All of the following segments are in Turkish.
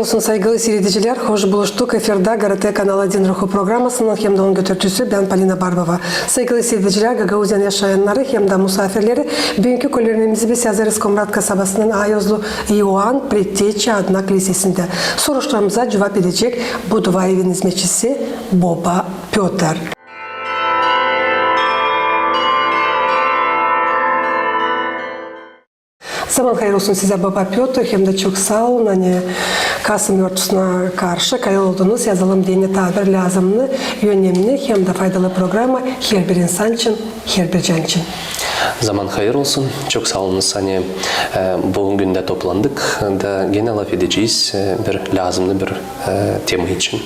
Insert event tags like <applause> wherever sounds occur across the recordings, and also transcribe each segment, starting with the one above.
Zaman hayır olsun saygılı seyrediciler. Hoş buluştuk. Efirde GRT Kanal 1 Ruhu programmasının hem de onun götürücüsü ben Palina Barbova. Saygılı seyrediciler, Gagauzyan yaşayanları hem de misafirleri bugünkü kolörlerimizi biz yazarız Komrat kasabasının Ayozlu Ioan Pretteçi adına kilisesinde. Soruşturmamıza cevap edecek Zaman hayır size Baba Piotr hem de çok sağ olun. Hani Kasım örtüsüne karşı kayıldığınız yazılım dini tabir lazımlı, önemli hem de faydalı programı her bir insan için, her bir can için. Zaman hayır olsun. Çok sağ olunuz. Hani e, bugün günde toplandık da gene laf edeceğiz e, bir lazımlı bir e, tema için.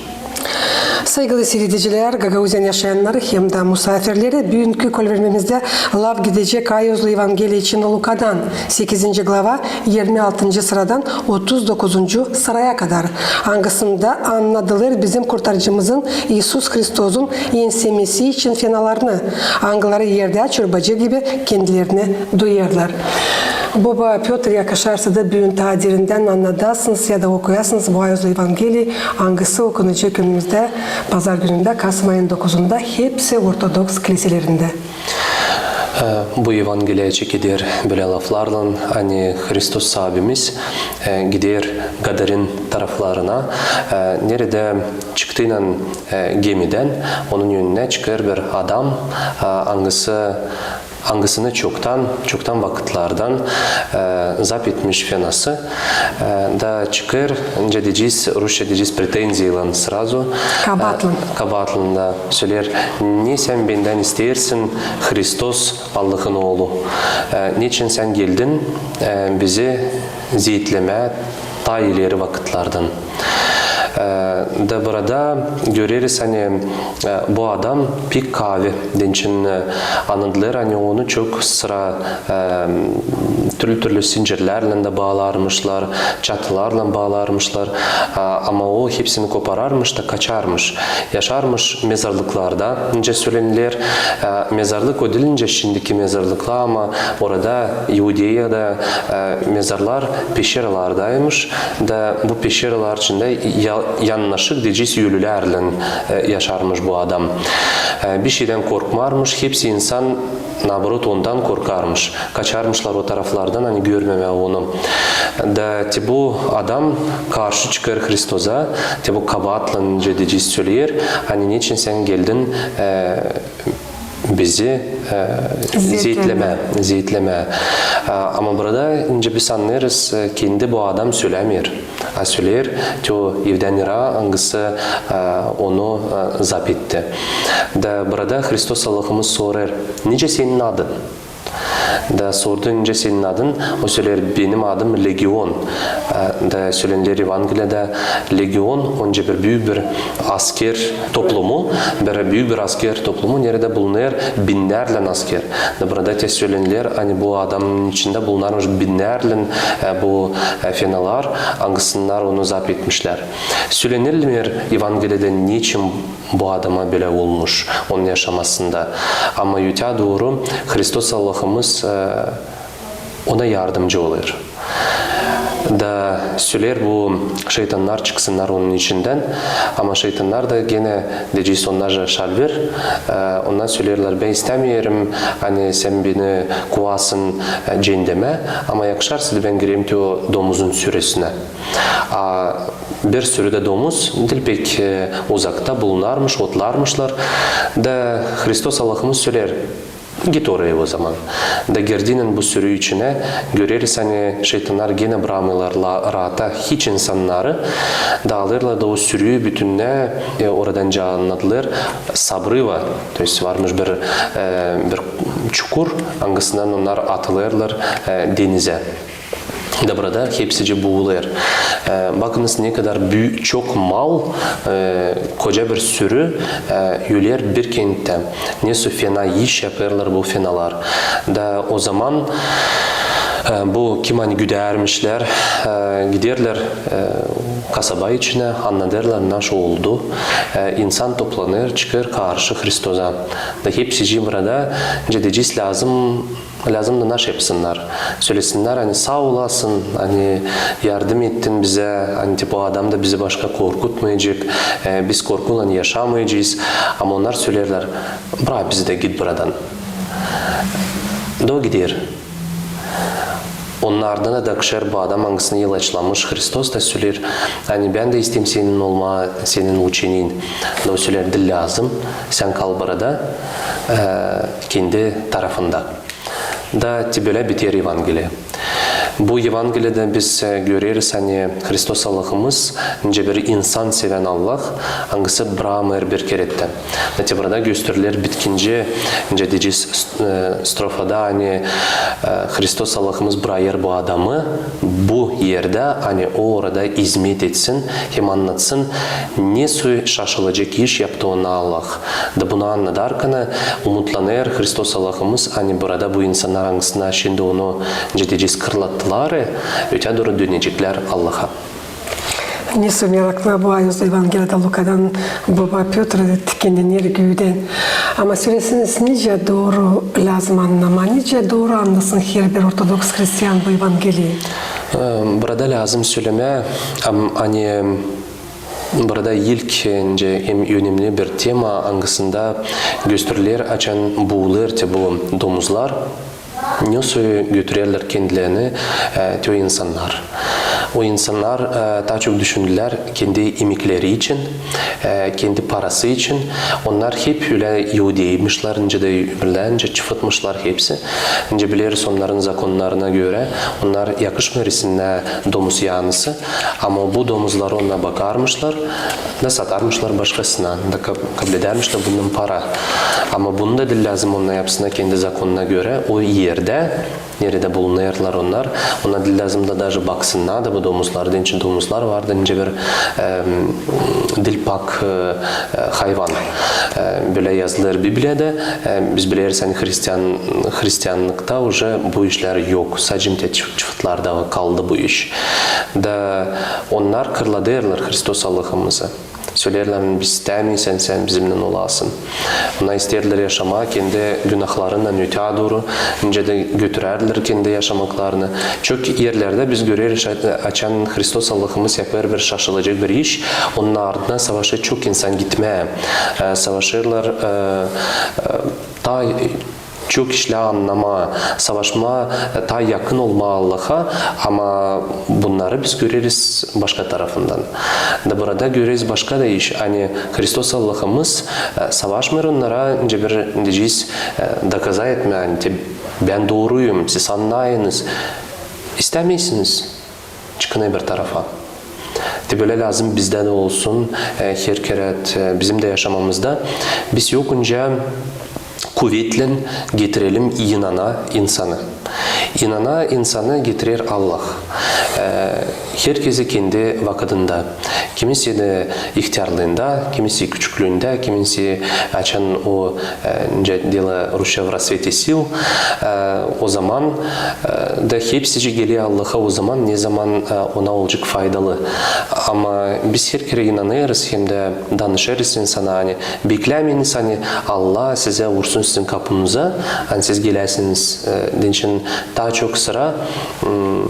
Saygılı seyrediciler, Gagauzyan yaşayanları hem de misafirleri bugünkü kolvermemizde lav gidecek Ayozlu Evangeliya için Luka'dan 8. glava 26. sıradan 39. sıraya kadar. Hangisinde anladılar bizim kurtarıcımızın İsus Kristos'un yensemesi için fenalarını. Hangileri yerde çırpacı gibi kendilerini duyarlar. Baba Piotr yakışarsa da büyün tadirinden anladasınız ya da okuyasınız bu Ayozlu Evangeliyi hangisi okunacak günümüzde pazar gününde Kasım ayının 9'unda hepsi Ortodoks kiliselerinde. E, Bu Evangeliye gider böyle laflarla hani Hristos abimiz e, gider Gadar'ın taraflarına e, nerede çıktığıyla e, gemiden onun yönüne çıkar bir adam hangisi hangisini çoktan çoktan vakitlerden e, zap etmiş fenası e, da çıkar önce diyeceğiz Rusça diyeceğiz pretenziyle sразу Kabahatlı. E, kabahatlığında söyler ne sen benden istersin Hristos Allah'ın oğlu e, niçin sen geldin e, bizi ziyitleme ta ileri vakitlerden E, da burada görürüz hani e, bu adam pek kahve dençin anladılar hani onu çok sıra e, türlü türlü zincirlerle de bağlarmışlar çatılarla bağlarmışlar. E, ama o hepsini kopararmış da kaçarmış. Yaşarmış mezarlıklarda. İnce söylenilir e, mezarlık o dilince şimdiki mezarlıklar ama orada Yahudiye'de e, mezarlar peşeralardaymış da bu peşeralar içinde yanlaşık diyeceğiz yölülerle e, yaşarmış bu adam. E, bir şeyden korkmarmış, hepsi insan nabrot ondan korkarmış. Kaçarmışlar o taraflardan hani görmeme onu. Da te bu adam karşı çıkar Hristos'a, te bu kabahatla diyeceğiz söyler. Hani niçin sen geldin e, bizi e, ziyetleme, ziyetleme. E, ama burada ince biz anlarız e, kendi bu adam söylemiyor. A söyler, to evden ira hangisi e, onu e, zap etti. Da burada Hristos Allah'ımız sorar, nice senin adın? Da sordu önce senin adın. O söyler benim adım Legion. Ee, da söylenir Evangelia'da Legion önce bir büyük bir asker toplumu bir büyük bir asker toplumu nerede bulunur binlerle asker. Da burada te söylenir hani bu adamın içinde bulunarmış binlerle e, bu e, fenalar hangisинler onu zap etmişler. Söylenir Evangelia'da niçin bu adama böyle olmuş onun yaşamasında ama yüte doğru Hristos Allah'ımız e, ona yardımcı olur. Da söyler bu şeytanlar çıksınlar onun içinden ama şeytanlar da gene diyeceğiz onlarca şalver e, ondan söylerler ben istemiyorum hani sen beni kovasın e, cehenneme ama yakışarsa ben gireyim o domuzun süresine. Bir sürüde domuz dil pek e, uzakta bulunarmış, otlarmışlar da Hristos Allah'ımız söyler Git oraya o zaman. Da girdinin bu sürü içine göreriz hani şeytanlar gene bırakmıyorlar rahata hiç insanları da alırlar da o sürüyü bütününe e, oradan canladılar. Sabrı var. То varmış bir e, bir çukur hangisinden onlar atılırlar e, denize. Da burada hepsice boğulur. Ee, bakınız ne kadar büyük, çok mal, e, koca bir sürü e, yüler bir kentte. Nasıl fena iş yaparlar bu fenalar. Da o zaman E, Bu kim hani güdermişler, e, giderler e, kasaba içine, anladerler nasıl oldu. E, İnsan toplanır, çıkar karşı Hristos'a. Da hepsi burada cedeciz lazım lazım da nasıl yapsınlar. Söylesinler hani sağ olasın, hani yardım ettin bize, hani o adam da bizi başka korkutmayacak, e, biz korkuyla yaşamayacağız. Ama onlar söylerler, bırak bizi de git buradan. Da o ardına da kişiler bu adam hangisini ilaçlamış Hristos da söyler. Hani ben de isteyeyim senin olma, senin uçenin. Da söyler dil lazım. Sen kal burada e, kendi tarafında. Da böyle biter Evangeliya. Бұл Евангелиеден біз көрер сәне Христос Аллахымыз, үнде бір инсан севен Аллах, аңғысы брамыр бір керетті. Нәтибрада көстірілер біткенже, нже дежіз строфада, әне Христос Аллахымыз бірайыр бұ адамы, бұ ерді, әне о орада измет етсін, хем аннатсын, не сөй шашылы жек еш яптуына Аллах. Да бұна аннадар кана, умутланер Христос Аллахымыз, әне бұрада бұ инсан аңғысына шенді оны жетежес кырлатты onu ince diyeceğiz kırlattılar öte doğru dönecekler Allah'a. Несу merakla bu ayızda Evangeliyada Luka'dan baba Piotr kendini güden. Ama söylesiniz nice doğru lazım anlama, nice doğru anlasın her bir Ortodoks Hristiyan bu Evangeliyi. Ee, Burada lazım söyleme am- hani burada ilk önce en önemli bir tema hangisinde gösteriler açan buğular bu domuzlar nasıl götürürler kendilerini e, tüm insanlar. O insanlar e, daha çok düşündüler kendi emekleri için, e, kendi parası için. Onlar hep öyle Yahudiymişler, önce de öyle, önce çıfıtmışlar hepsi. Önce biliriz onların zakonlarına göre onlar yakışmıyor isimle domuz yanısı. Ama bu domuzları ona bakarmışlar da satarmışlar başkasına da kab- kabul edermişler bunun para. Ama bunu da lazım onunla yapsına kendi zakonuna göre o yerde nerede bulunurlar onlar. Ona dil lazım da даже baksınlar da bu domuzlardan için domuzlar var da ince bir e, dil pak e, e, hayvan. E, böyle yazılır Biblia'da. E, biz biliriz hani Hristiyan Hristiyanlıkta уже bu işler yok. Sadece te çıfıtlarda kaldı bu iş. Da onlar kırladılar Hristos Allah'ımızı. Söylerler biz istemiysen sen bizimle olasın. Ona isterler yaşamak, kendi günahlarından öte doğru önce de götürerler kendi yaşamaklarını. Çok yerlerde biz görürüz açan Hristos Allah'ımız yapar bir şaşılacak bir iş. Onun ardından savaşa çok insan gitmeye. Savaşırlar ta çok işle anlama, savaşma, daha yakın olma Allah'a ama bunları biz görürüz başka tarafından. Da burada görürüz başka da iş. Hani Hristos Allah'ımız e, savaşmıyor onlara önce bir diyeceğiz e, dokaza etme. Yani, te- ben doğruyum, siz anlayınız. İstemeysiniz. Çıkın bir tarafa. De böyle lazım bizde de olsun. E, her kere e, bizim de yaşamamızda. Biz yokunca kuvvetle getirelim inana insanı. İnana insanı getirir Allah Ee, herkesi kendi vakitinde. Kimisi de ihtiyarlığında, kimisi küçüklüğünde, kimisi açan o e, dila Rusya в рассвете сил. Ee, o zaman e, da hepsi geliyor Allah'a o zaman ne zaman e, ona olacak faydalı. Ama biz her kere inanırız hem de danışırız insana hani beklemeyiniz hani Allah size vursun sizin kapınıza hani siz gelirsiniz e, için daha çok sıra hmm,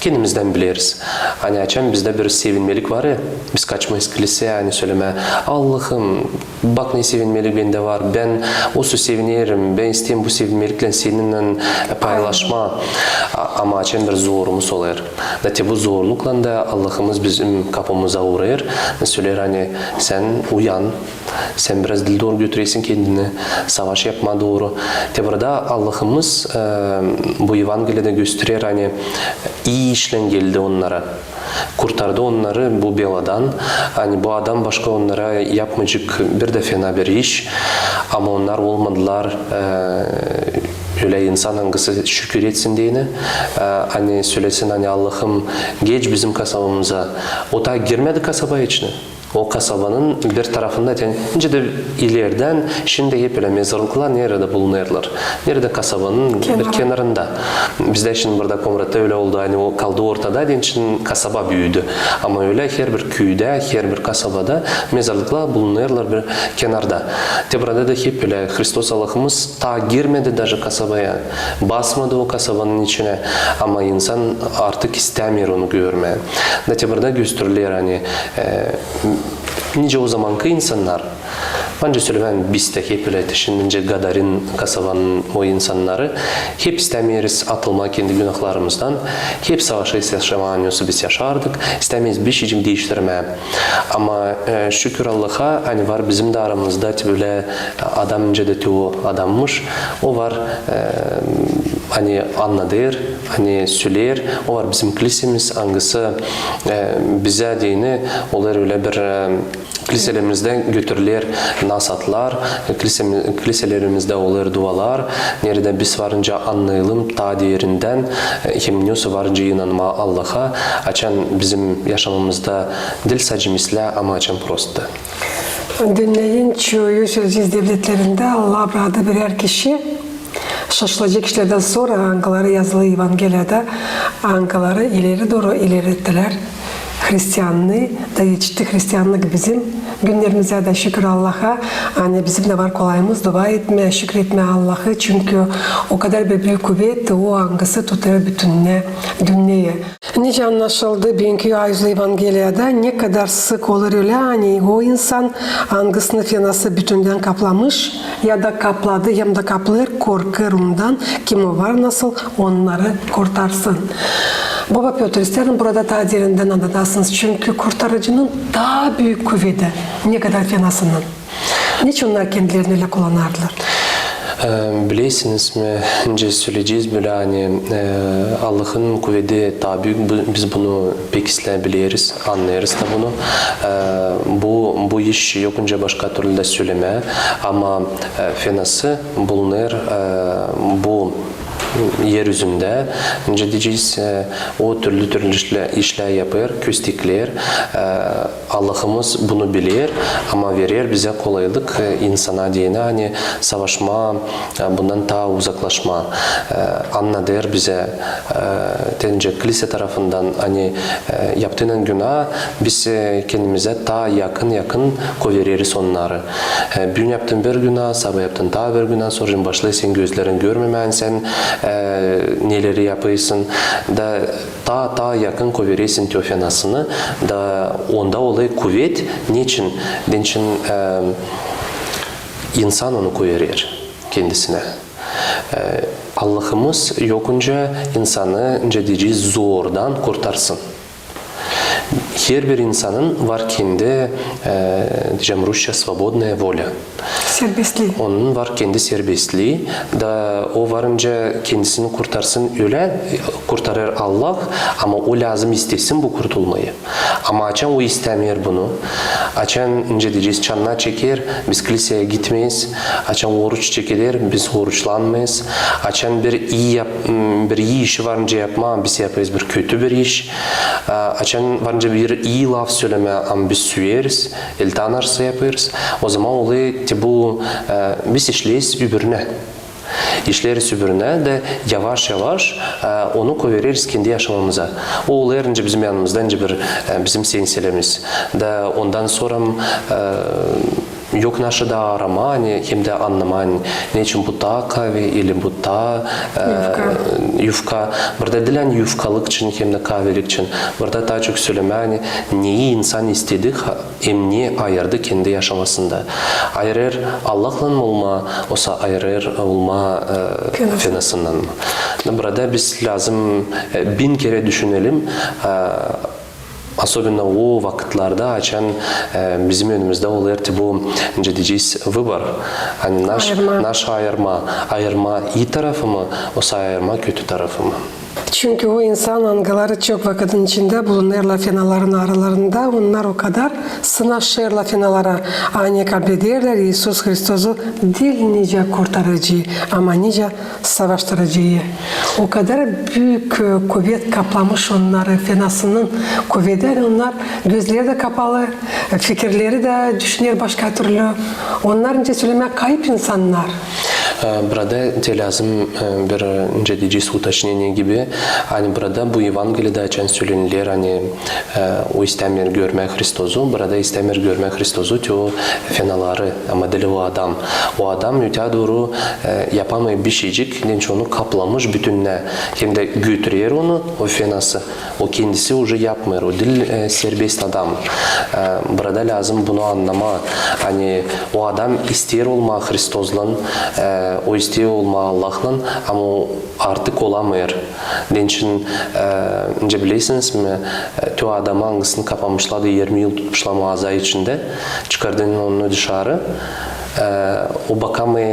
kendimizden biliriz. Hani açan bizde bir sevinmelik var ya biz kaçmayız kiliseye yani söyleme Allah'ım bak ne sevinmelik bende var ben o su sevinirim ben isteyeyim bu sevinmelikle seninle paylaşma ama açan bir zorumuz olur. Zaten bu zorlukla da Allah'ımız bizim kapımıza uğrayır. Söyler hani sen uyan, sen biraz dil doğru götüresin kendini, savaş yapma doğru. Te burada Allah'ımız bu Evangeliyede gösterir hani iyi işlen geldi onlara. Kurtardı onları bu beladan. Hani bu adam başka onlara yapmayacak bir de fena bir iş. Ama onlar olmadılar. E, öyle insan hangisi şükür etsin diyene e, hani söylesin hani Allah'ım geç bizim kasabamıza o da girmedi kasaba içine O kasabanın bir tarafında yani önce de ileriden şimdi hep öyle mezarlıklar nerede bulunurlar? Nerede kasabanın Kenarı. bir kenarında. Bizde şimdi burada Komrat'ta öyle oldu. Hani o kaldı ortada. Onun için kasaba büyüdü. Ama öyle her bir köyde, her bir kasabada mezarlıklar bulunurlar bir kenarda. Te burada da hep öyle Hristos Allah'ımız ta girmedi даже kasabaya. Basmadı o kasabanın içine. Ama insan artık istemiyor onu görmeye. Da te burada gösterilir hani e, nice o zamanki insanlar Bence söylemen biz de hep öyle düşününce Gadarin kasabanın o insanları hep istemiyoruz atılma kendi günahlarımızdan. Hep savaşı yaşamayı biz yaşardık. İstemeyiz bir şey değiştirmeye. Ama e, şükür Allah'a hani var bizim de aramızda böyle adam önce de o adammış. O var e, hani anladır, hani söyler. O var bizim kilisemiz hangisi e, bize dini olur öyle bir e, kiliselerimizden götürülür nasatlar, kilise- kiliselerimizde olur dualar. Nerede biz varınca anlayalım ta diğerinden e, hem neyse varınca inanma Allah'a açan bizim yaşamımızda dil sacimizle ama açan prosto. Dünyanın çoğu sözcüz devletlerinde Allah adı birer kişi şaşılacak işlerden sonra ankaları yazılı Evangeliyada ankaları ileri doğru ilerlettiler. Hristiyanlığı da yetişti Hristiyanlık bizim günlerimize de şükür Allah'a hani bizim de var kolayımız dua etme şükretme Allah'ı çünkü o kadar bir büyük kuvvet o angası tutar bütününe dünyayı. Nice anlaşıldı bugünkü Ayuzlu Evangeliyada ne kadar sık olur öyle hani o insan angısını fenası bütünden kaplamış ya da kapladı hem de kaplar korkar ondan kim o var nasıl onları kurtarsın. Baba Piotr isterim burada daha derinden anlatasınız. Çünkü kurtarıcının daha büyük kuvveti ne kadar fenasının. Niçin onlar kendilerini öyle kullanarlar? Mi? Önce söyleyeceğiz böyle hani Allah'ın kuvveti. Bu- Biz bunu pek isteyebiliriz, anlayırız da bunu. Bu bu iş yokunca başka türlü de söyleme. Ama fenası bulunur. Bu yeryüzünde diyeceğiz e, o türlü türlü işler, yapar, köstekler. E, Allah'ımız bunu bilir ama verir bize kolaylık e, insana diyene hani savaşma, bundan daha uzaklaşma e, anladır bize tence kilise tarafından hani e, yaptığın günah biz kendimize daha yakın yakın koyveririz onları. Bugün yaptığın bir günah, sabah yaptığın daha bir günah, sonra başlayı sen gözlerin görmemen sen Э, нелері япайсын, да та та якын көбересін теофенасыны, да онда олай кувет нечін денчін э, инсан оны көерер кендісіне э, аллахымыз йокунжа инсаны жадижи зордан көртарсын. Her bir insanın var kendi e, diyeceğim Rusça свободная воля. Serbestliği. Onun var kendi serbestliği da o varınca kendisini kurtarsın öyle kurtarır Allah ama o lazım istesin bu kurtulmayı. Ama açan o istemiyor bunu. Açan önce diyeceğiz çanına çeker biz kiliseye gitmeyiz. Açan oruç çekilir biz oruçlanmayız. Açan bir iyi yap, bir iyi işi varınca yapma biz yaparız bir kötü bir iş. Açan varınca bir iyi laf söyleme ama biz süyeriz. Elden arsa yaparız. O zaman ki bu e, biz işleyiz öbürüne. İşleriz öbürüne de yavaş yavaş e, onu koyveririz kendi yaşamamıza. O oluyor önce bizim yanımızda önce bir e, bizim seyinselerimiz. De ondan sonra e, yok naşı da hani hem de anlama hani ne için bu daha kahve ili bu daha e, Yufka. Burada dilen yufkalık için hem de kahvelik için. Burada daha çok söyleme hani neyi insan istedik hem ne ayırdı kendi yaşamasında. Ayırır Allah'la olma, olsa ayırır olma e, Fenası. fenasından? Burada biz lazım e, bin kere düşünelim E, Особенно o vakitlerde açan e, bizim önümüzde oluyor ki bu önce diyeceğiz vыбор. Hani naş, Ayırma. naş ayırma. Ayırma iyi tarafı mı, olsa ayırma kötü tarafı mı? Çünkü o insan angaları çok vakıtın içinde bulunurlar fenaların aralarında. Onlar o kadar sınaşırlar fenalara. Aynı kabul ederler İsus Hristosu değil nice kurtarıcı ama nice savaştırıcıyı. O kadar büyük e, kuvvet kaplamış onları fenasının kuvveti. Onlar gözleri de kapalı, e, fikirleri de düşünür başka türlü. Onlar önce söylemek kayıp insanlar. Э, Burada te lazım e, bir önce diyeceğiz уточнение gibi. Hani burada bu Evangelide açan söylenilir hani e, o istemir görme Hristosu. Burada istemir görme Hristosu te o fenaları ama dili o adam. O adam öte doğru e, yapamay bir şeycik. Dinç onu kaplamış bütünle. Hem de götürüyor onu o fenası. O kendisi уже yapmıyor. O dil e, serbest adam. E, Burada lazım bunu anlama. Hani o adam ister olma Hristos'la, e, o istiyor olma Allah'la ama artık olamıyor. Den için e, bilirsiniz mi? E, tü adamı hangisini kapamışlardı 20 yıl tutmuşlar mağaza içinde. Çıkardın onu dışarı Ee, o bakamay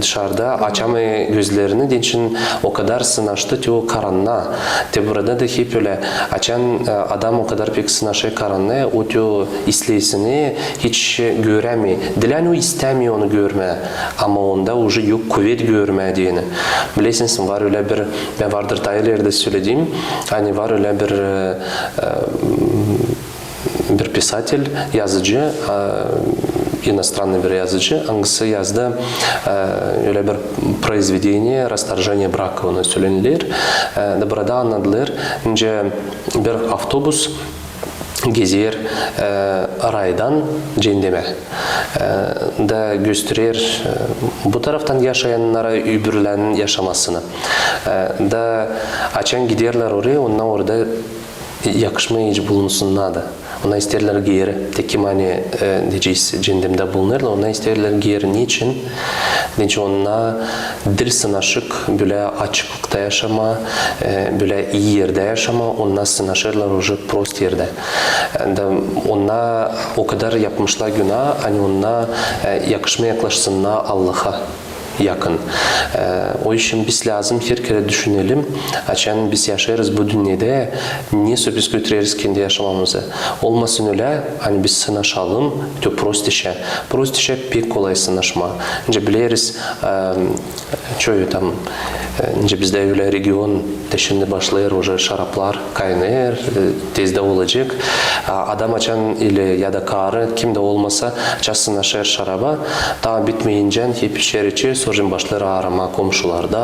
dışarıda açamay gözlerini din için o kadar sınaştı ki o karanlığa. Te burada da hep öyle açan e, adam o kadar pek sınaşı karanlığa o diyor isleyisini hiç göremiyor. Dilen o istemiyor onu görme ama onda уже yok kuvvet görme diyeni. Bilirsiniz var öyle bir ben vardır tayilerde söylediğim hani var öyle bir e, e, bir pисатель, yazıcı, e, иностранный bir yazıcı, hangisi yazdı e, öyle bir произведение расторжение брака onu söylenilir. E, de burada anlatılır. Önce bir avtobus geziyor e, raydan cehenneme. E, da gösterir e, bu taraftan yaşayanlara öbürlerin yaşamasını. E, da açan giderler oraya, ondan orada yakışmaya hiç bulunsunlar da. Ona isterler geri. Tekim hani e, diyeceğiz cendemde bulunurlar. Ona isterler geri. Niçin? Niçin ona dil sınaşık, böyle açıklıkta yaşama, e, böyle iyi yerde yaşama, ona sınaşırlar уже prost yerde. Yani ona o kadar yapmışlar günah, hani ona e, yakışma yaklaşsınlar Allah'a yakın. Ee, o için biz lazım her kere düşünelim. Açan biz yaşarız bu dünyada. Niye biz götüreriz kendi yaşamamızı? Olmasın öyle. Hani biz sınaşalım. To prost işe. Prost işe pek kolay sınaşma. Önce biliriz. Çoğu tam önce bizde öyle region de şimdi başlayır уже şaraplar kaynayır. Tezde olacak. Adam açan ile ya da karı kimde olmasa ças sınaşır şaraba. Daha bitmeyince hep içer içer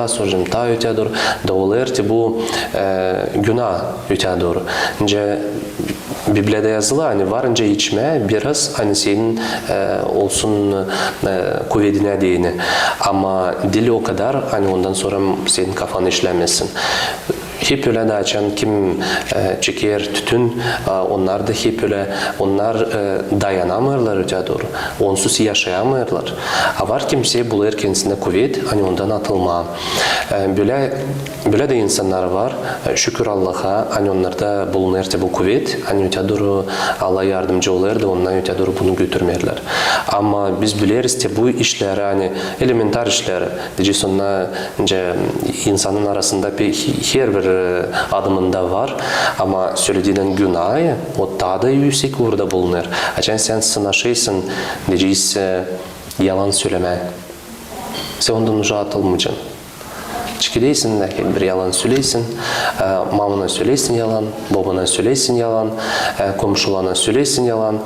sonra ta öte doğru da olur ki bu e, günah öte doğru. Önce Biblia'da yazılı hani varınca içme biraz hani senin e, olsun e, kuvvetine değini. Ama dili o kadar hani ondan sonra senin kafan işlemesin. Hep öyle açan kim e, çeker tütün e, onlar da hep öyle onlar e, dayanamıyorlar öte doğru. Onsuz yaşayamıyorlar. Ha var kimse bulur kendisine kuvvet hani ondan atılma. Böyle böyle de insanlar var. Şükür Allah'a hani onlarda bulunur bu kuvvet. Hani öte doğru Allah yardımcı olur da ondan öte doğru bunu götürmerler. Ama biz biliriz ki bu işler hani elementar işler. Diyeceğiz ona önce insanın arasında bir her bir e, adımında var ama söylediğin günah o daha da yüksek orada bulunur. Açan sen sınaşıysın diyeceğiz e, yalan söyleme. Sen ondan uca atılmayacaksın. Çıkıdayısın da bir yalan söyleysin, e, mamana söyleysin yalan, babana söyleysin yalan, e, komşularına söyleysin yalan,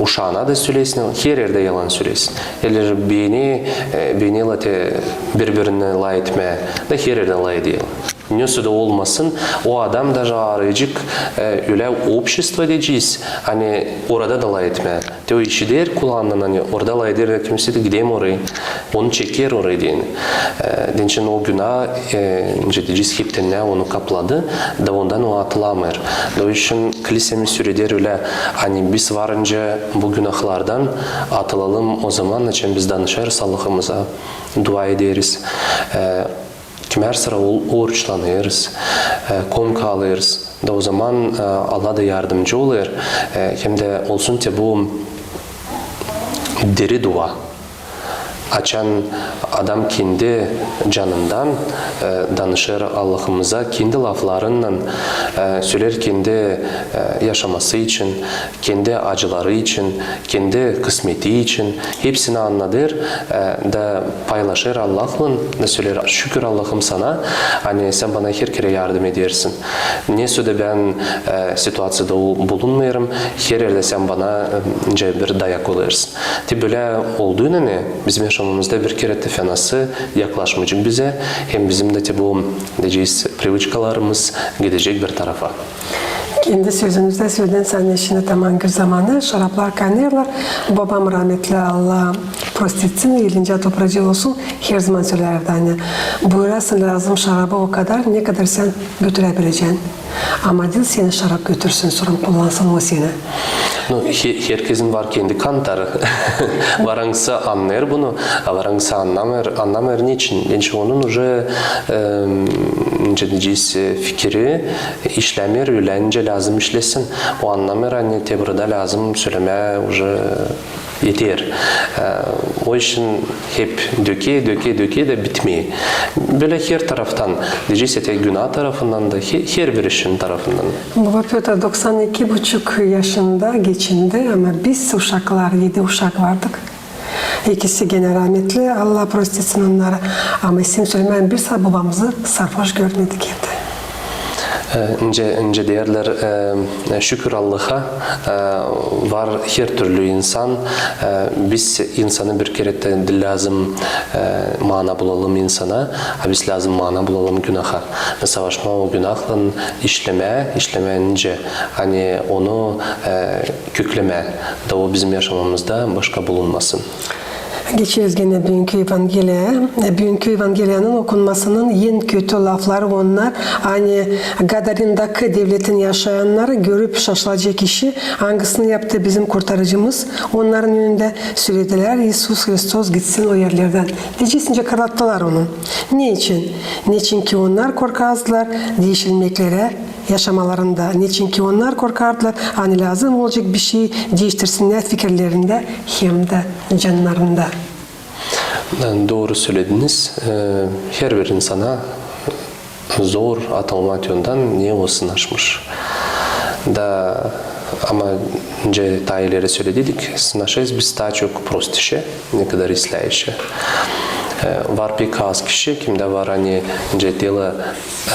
uşağına da söyleysin yalan, her yerde yalan söyleysin. Eller beni, e, beni late birbirine lay etme, da her yerde lay değil. Nesi de olmasın, o adam da arayacak e, öyle общество diyeceğiz. Hani orada da lay etme. Te o işi der kulağından hani orada lay der kimse de gideyim oraya. Onu çeker oraya diyen. E, için o günah e, ince diyeceğiz hepten ne onu kapladı da ondan o atılamır. O için kilisemiz süredir öyle hani biz varınca bu günahlardan atılalım o zaman için biz danışarız Allah'ımıza dua ederiz. Kimer sıra oruçlanırız, e, kom kalırız. Da o zaman e, Allah da yardımcı olur. E, Hem de olsun ki bu diri dua. Açan adam kendi canından e, danışır Allah'ımıza kendi laflarından e, söyler kendi e, yaşaması için, kendi acıları için, kendi kısmeti için hepsini anlatır e, da paylaşır Allah'la da söyler şükür Allah'ım sana hani sen bana her kere yardım edersin. Neyse de ben situasyada bulunmuyorum. Her yerde sen bana bir dayak oluyorsun. Te böyle olduğunu ne? Bizim yaşamımızda bir kere de fenası yaklaşmayacak bize. Hem bizim de te bu diyeceğiz привычкаlarımız gidecek bir tarafa. Kendi sözünüzde söyledin sen eşine tamam gün zamanı şaraplar kaynıyorlar. Babam rahmetli Allah prostitsin, iyilince topracı olsun her zaman söylerdi hani. Buyurasın lazım şarabı o kadar ne kadar sen götürebileceksin. Ama değil seni şarap götürsün sonra kullansın o seni. Ну, he- herkesin var kendi kantarı. <laughs> Varangsa anlar bunu, a varangsa anlamır, anlamır niçin? Yani onun уже ince diyeceğiz fikri işlemir, öylence lazım işlesin. O anlamır hani tebride lazım söyleme уже yeter. E, O işin hep döke döke döke de bitmiyor. Böyle her taraftan, diyeceğiz ete günah tarafından da he- her bir işin tarafından. Baba Piotr 92 buçuk yaşında geçindi ama biz uşaklar, yedi uşak vardık. İkisi gene rahmetli, Allah prostitsin onlara. Ama isim söylemeyen bir babamızı sarhoş görmedik evde. Ee, ince ince değerler e, şükür Allah'a e, var her türlü insan. E, biz insanı bir kere de lazım mana bulalım insana. Biz lazım mana bulalım günaha. Savaşma o günahla işleme işlemeyince hani onu e, kökleme da o bizim yaşamamızda başka bulunmasın. Geçiyoruz gene bugünkü Evangeliye. Bugünkü Evangeliyanın okunmasının en kötü lafları onlar. Hani Gadarindaki devletin yaşayanları görüp şaşılacak kişi hangisini yaptı bizim kurtarıcımız. Onların önünde söylediler İsus Hristos gitsin o yerlerden. Diyeceğisince kararttılar onu. Niçin? Niçin ki onlar korkazdılar değişilmeklere yaşamalarında. Niçin ki onlar korkardılar. Hani lazım olacak bir şey değiştirsinler fikirlerinde hem de canlarında. Doğru söylediniz. Ee, Her bir insana zor atılma yönden niye olsun açmış. Da ama önce ileri söyledik. Daha çok prost işe, ne kadar isleyişe Var pek az kişi, kimde var hani önce deli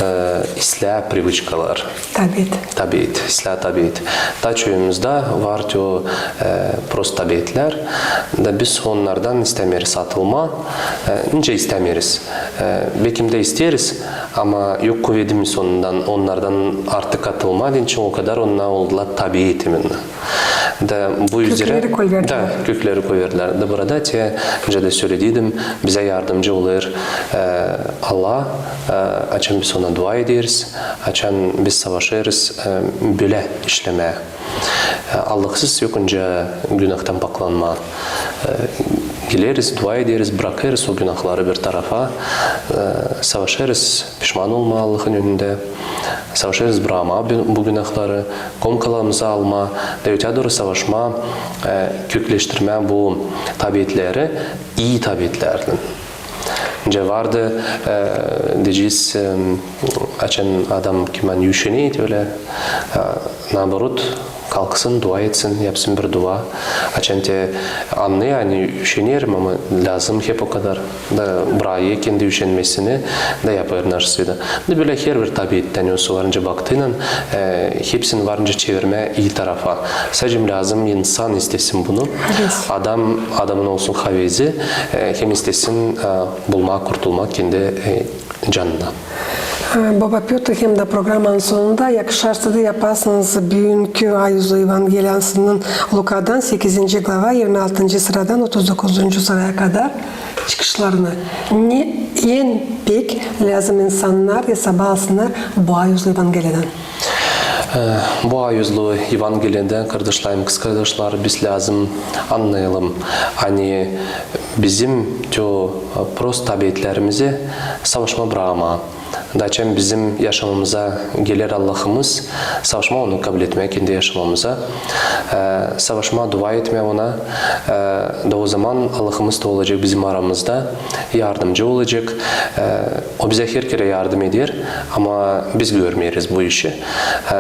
e, isla привычкалар. Tabii. Tabiat, isla tabiat. Ta çoğumuzda var diyor e, prost tabiatlar. Da biz onlardan istemiyoruz satılma. E, nice istemiyoruz. E, belki de isteriz ama yok kuvvetimiz ondan, onlardan artık atılma. için o kadar onlar oldular tabiatimin. Da bu üzere Kökleri koyverdiler. da kökleri koyverdiler. Da burada te önce de söylediydim bize yardımcı olur e, Allah. E, açan biz ona dua ederiz. Açan biz savaşırız e, böyle işleme. E, Allahsız yokunca günahtan paklanma. E, geliriz, dua ederiz, bırakırız o günahları bir tarafa. E, savaşırız, pişman olma Allah'ın önünde. Savaşırız bırakma bu- günahları. Komkalarımızı alma, öte doğru savaşma, e, kökleştirme bu tabiatları iyi tabiatlardan. Önce vardı e, diyeceğiz e, açan adam ki ben yüşeneydi öyle e, nabarut kalksın, dua etsin, yapsın bir dua. Açan te anlıyor yani üşeniyorum ama lazım hep o kadar da burayı kendi üşenmesini de yapar narsıydı. Da böyle her bir tabiatten yosu varınca baktığıyla e, hepsini varınca çevirme iyi tarafa. Sadece lazım insan istesin bunu. Adam adamın olsun havezi e, hem istesin e, kendi e, canına. Ee, Baba Piotr hem de programın sonunda yakışarsa da yaparsınız bugünkü Ayuzu Evangeliyansının Luka'dan 8. glava 26. sıradan 39. sıraya kadar çıkışlarını. Ne, en pek lazım insanlar hesaba alsınlar bu Ayuzu Evangeliyadan. Ee, Bu ayızlı Evangeliyeden kardeşlerim, kız kardeşler biz lazım anlayalım. Hani bizim diyor prost tabiatlarımızı savaşma bırakma. Daçen bizim yaşamımıza gelir Allah'ımız, savaşma onu kabul etmek kendi yaşamamıza. Ee, savaşma dua etme ona. Ee, da o zaman Allah'ımız da olacak bizim aramızda. Yardımcı olacak. Ee, o bize her kere yardım eder ama biz görmeyiz bu işi.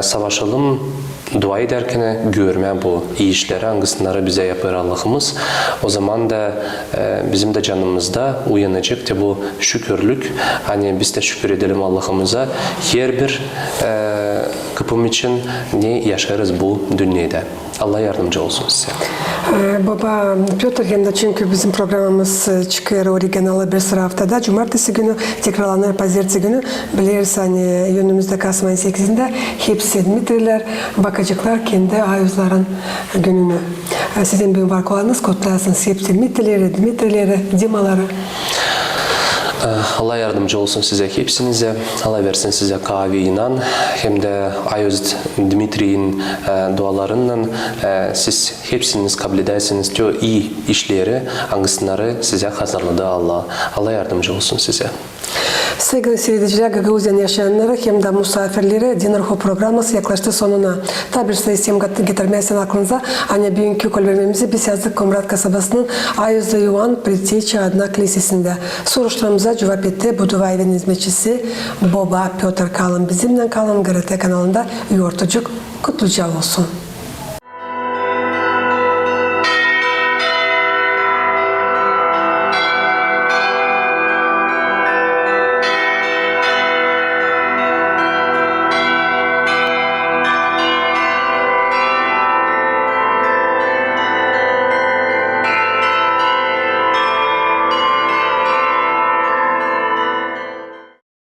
Savaşalım dua ederken görme bu iyi işleri hangisleri bize yapar Allah'ımız. O zaman da e, bizim de canımızda uyanacak da bu şükürlük. Hani biz de şükür edelim Allah'ımıza. Her bir e, kıpım için ne yaşarız bu dünyada. Allah yardımcı olsun size. Ee, Baba Piotr hem çünkü bizim programımız e, çıkıyor originalı bir sıra haftada. Cumartesi günü tekrarlanır pazartesi günü. Biliriz hani yönümüzde Kasım ayı 8'inde hepsi Dmitriler bakacaklar kendi ayızların gününü. Sizin bir varkolarınız kutlasın. Hepsi Dmitrileri, Dmitrileri, Dimaları. Ee, Allah yardımcı olsun size hepsinize. Allah versin size kahve inan. Hem de Ayöz Dimitri'nin e, dualarıyla e, siz hepsiniz kabul edersiniz. Diyor iyi işleri, hangisleri size hazırladı Allah. Allah yardımcı olsun size. Sevgili seyirciler, Gagauzyan yaşayanları hem de misafirleri Dinarho programması yaklaştı sonuna. Tabi sayısım getirmesin aklınıza. Hani bugünkü kolvermemizi biz yazdık Komrat kasabasının Ayuzda Yuvan Priteçi adına kilisesinde. Soruşturmamıza cevap etti. Bu dua evinin hizmetçisi Boba Piotr Kalın bizimle kalın GRT kanalında yoğurtucuk kutluca olsun.